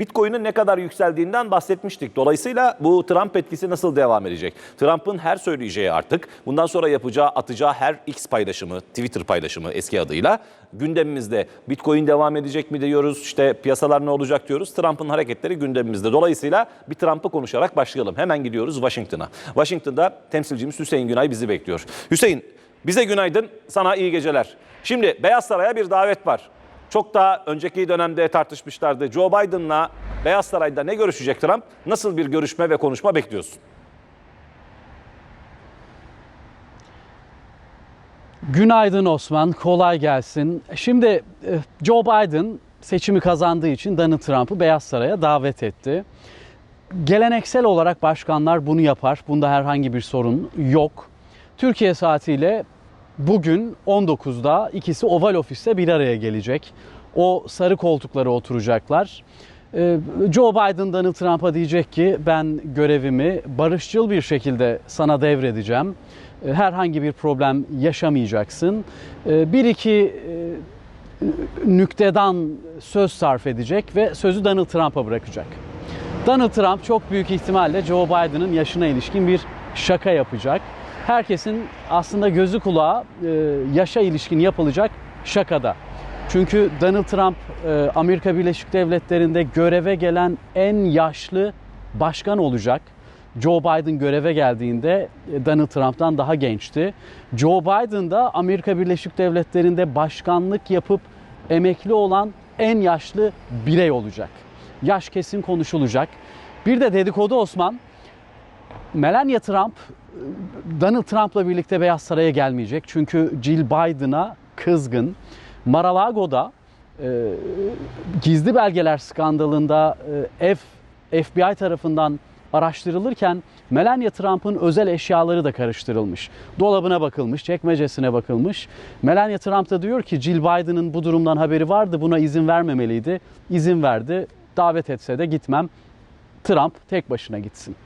Bitcoin'in ne kadar yükseldiğinden bahsetmiştik. Dolayısıyla bu Trump etkisi nasıl devam edecek? Trump'ın her söyleyeceği artık bundan sonra yapacağı, atacağı her X paylaşımı, Twitter paylaşımı eski adıyla gündemimizde. Bitcoin devam edecek mi diyoruz, işte piyasalar ne olacak diyoruz. Trump'ın hareketleri gündemimizde. Dolayısıyla bir Trump'ı konuşarak başlayalım. Hemen gidiyoruz Washington'a. Washington'da temsilcimiz Hüseyin Günay bizi bekliyor. Hüseyin, bize günaydın, sana iyi geceler. Şimdi Beyaz Saray'a bir davet var. Çok daha önceki dönemde tartışmışlardı. Joe Biden'la Beyaz Saray'da ne görüşecek Trump? Nasıl bir görüşme ve konuşma bekliyorsun? Günaydın Osman, kolay gelsin. Şimdi e, Joe Biden seçimi kazandığı için Donald Trump'ı Beyaz Saray'a davet etti. Geleneksel olarak başkanlar bunu yapar. Bunda herhangi bir sorun yok. Türkiye saatiyle bugün 19'da ikisi Oval Ofis'te bir araya gelecek. O sarı koltuklara oturacaklar. Ee, Joe Biden Donald Trump'a diyecek ki ben görevimi barışçıl bir şekilde sana devredeceğim. Ee, Herhangi bir problem yaşamayacaksın. Ee, Bir iki e, nüktedan söz sarf edecek ve sözü Donald Trump'a bırakacak. Donald Trump çok büyük ihtimalle Joe Biden'ın yaşına ilişkin bir şaka yapacak. Herkesin aslında gözü kulağı e, yaşa ilişkin yapılacak şakada. Çünkü Donald Trump e, Amerika Birleşik Devletleri'nde göreve gelen en yaşlı başkan olacak. Joe Biden göreve geldiğinde e, Donald Trump'tan daha gençti. Joe Biden da Amerika Birleşik Devletleri'nde başkanlık yapıp emekli olan en yaşlı birey olacak. Yaş kesin konuşulacak. Bir de dedikodu Osman. Melania Trump Donald Trump'la birlikte Beyaz Saray'a gelmeyecek. Çünkü Jill Biden'a kızgın. Mar-a-Lago'da e, gizli belgeler skandalında e, F, FBI tarafından araştırılırken Melania Trump'ın özel eşyaları da karıştırılmış. Dolabına bakılmış, çekmecesine bakılmış. Melania Trump da diyor ki Jill Biden'ın bu durumdan haberi vardı, buna izin vermemeliydi. İzin verdi, davet etse de gitmem. Trump tek başına gitsin.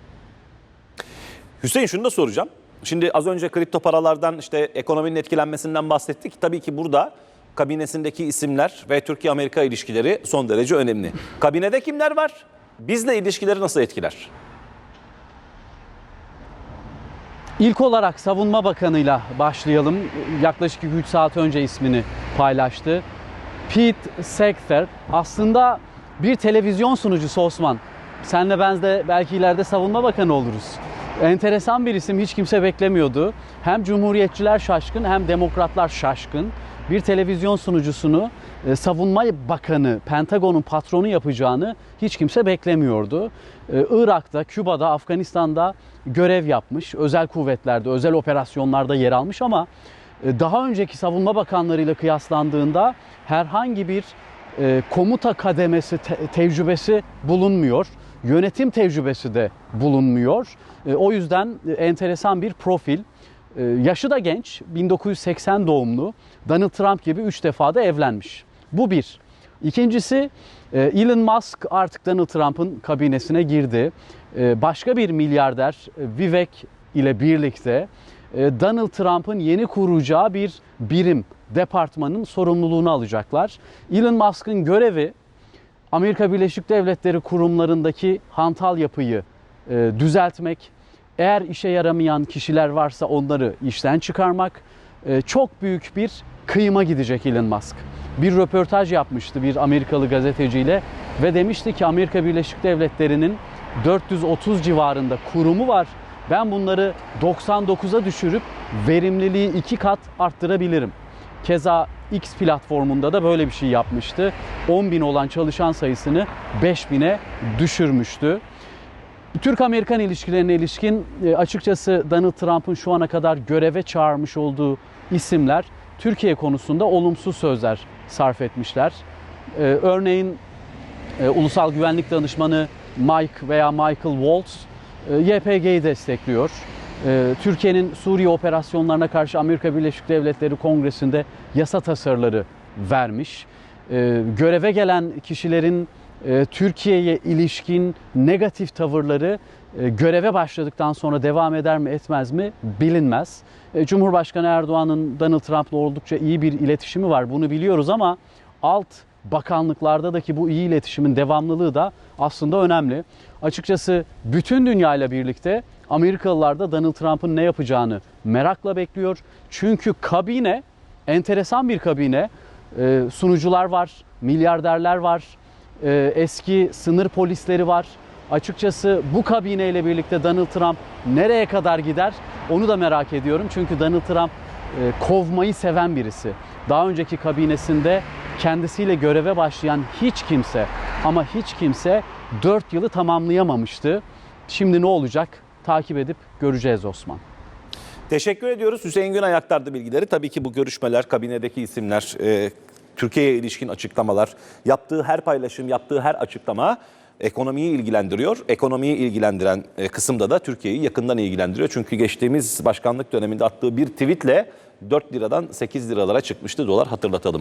Hüseyin şunu da soracağım. Şimdi az önce kripto paralardan işte ekonominin etkilenmesinden bahsettik. Tabii ki burada kabinesindeki isimler ve Türkiye-Amerika ilişkileri son derece önemli. Kabinede kimler var? Bizle ilişkileri nasıl etkiler? İlk olarak Savunma Bakanı'yla başlayalım. Yaklaşık 3 saat önce ismini paylaştı. Pete Sekther aslında bir televizyon sunucusu Osman. Senle ben de belki ileride Savunma Bakanı oluruz. Enteresan bir isim hiç kimse beklemiyordu. Hem Cumhuriyetçiler şaşkın hem Demokratlar şaşkın. Bir televizyon sunucusunu e, Savunma Bakanı, Pentagon'un patronu yapacağını hiç kimse beklemiyordu. E, Irak'ta, Küba'da, Afganistan'da görev yapmış. Özel kuvvetlerde, özel operasyonlarda yer almış ama e, daha önceki savunma bakanlarıyla kıyaslandığında herhangi bir komuta kademesi te- tecrübesi bulunmuyor. Yönetim tecrübesi de bulunmuyor. E, o yüzden e, enteresan bir profil. E, yaşı da genç, 1980 doğumlu. Donald Trump gibi 3 defa da evlenmiş. Bu bir. İkincisi Elon Musk artık Donald Trump'ın kabinesine girdi. Başka bir milyarder Vivek ile birlikte Donald Trump'ın yeni kuracağı bir birim, departmanın sorumluluğunu alacaklar. Elon Musk'ın görevi Amerika Birleşik Devletleri kurumlarındaki hantal yapıyı e, düzeltmek, eğer işe yaramayan kişiler varsa onları işten çıkarmak, e, çok büyük bir kıyıma gidecek Elon Musk. Bir röportaj yapmıştı bir Amerikalı gazeteciyle ve demişti ki Amerika Birleşik Devletleri'nin 430 civarında kurumu var. Ben bunları 99'a düşürüp verimliliği iki kat arttırabilirim. Keza X platformunda da böyle bir şey yapmıştı. 10 bin olan çalışan sayısını 5 bine düşürmüştü. Türk-Amerikan ilişkilerine ilişkin e, açıkçası Donald Trump'ın şu ana kadar göreve çağırmış olduğu isimler Türkiye konusunda olumsuz sözler sarf etmişler. E, Örneğin e, Ulusal Güvenlik Danışmanı Mike veya Michael Waltz YPG'yi destekliyor. E, Türkiye'nin Suriye operasyonlarına karşı Amerika Birleşik Devletleri Kongresi'nde yasa tasarıları vermiş. E, Göreve gelen kişilerin e, Türkiye'ye ilişkin negatif tavırları e, göreve başladıktan sonra devam eder mi etmez mi bilinmez. E, Cumhurbaşkanı Erdoğan'ın Donald Trump'la oldukça iyi bir iletişimi var bunu biliyoruz ama alt bakanlıklardaki bu iyi iletişimin devamlılığı da aslında önemli. Açıkçası bütün dünya ile birlikte Amerikalılar da Donald Trump'ın ne yapacağını merakla bekliyor. Çünkü kabine enteresan bir kabine. Ee, sunucular var, milyarderler var, ee, eski sınır polisleri var. Açıkçası bu kabineyle birlikte Donald Trump nereye kadar gider onu da merak ediyorum. Çünkü Donald Trump e, kovmayı seven birisi. Daha önceki kabinesinde kendisiyle göreve başlayan hiç kimse ama hiç kimse 4 yılı tamamlayamamıştı. Şimdi ne olacak? Takip edip göreceğiz Osman. Teşekkür ediyoruz. Hüseyin Günay aktardı bilgileri. Tabii ki bu görüşmeler, kabinedeki isimler, e, Türkiye'ye ilişkin açıklamalar, yaptığı her paylaşım, yaptığı her açıklama ekonomiyi ilgilendiriyor. Ekonomiyi ilgilendiren e, kısımda da Türkiye'yi yakından ilgilendiriyor. Çünkü geçtiğimiz başkanlık döneminde attığı bir tweetle 4 liradan 8 liralara çıkmıştı dolar hatırlatalım.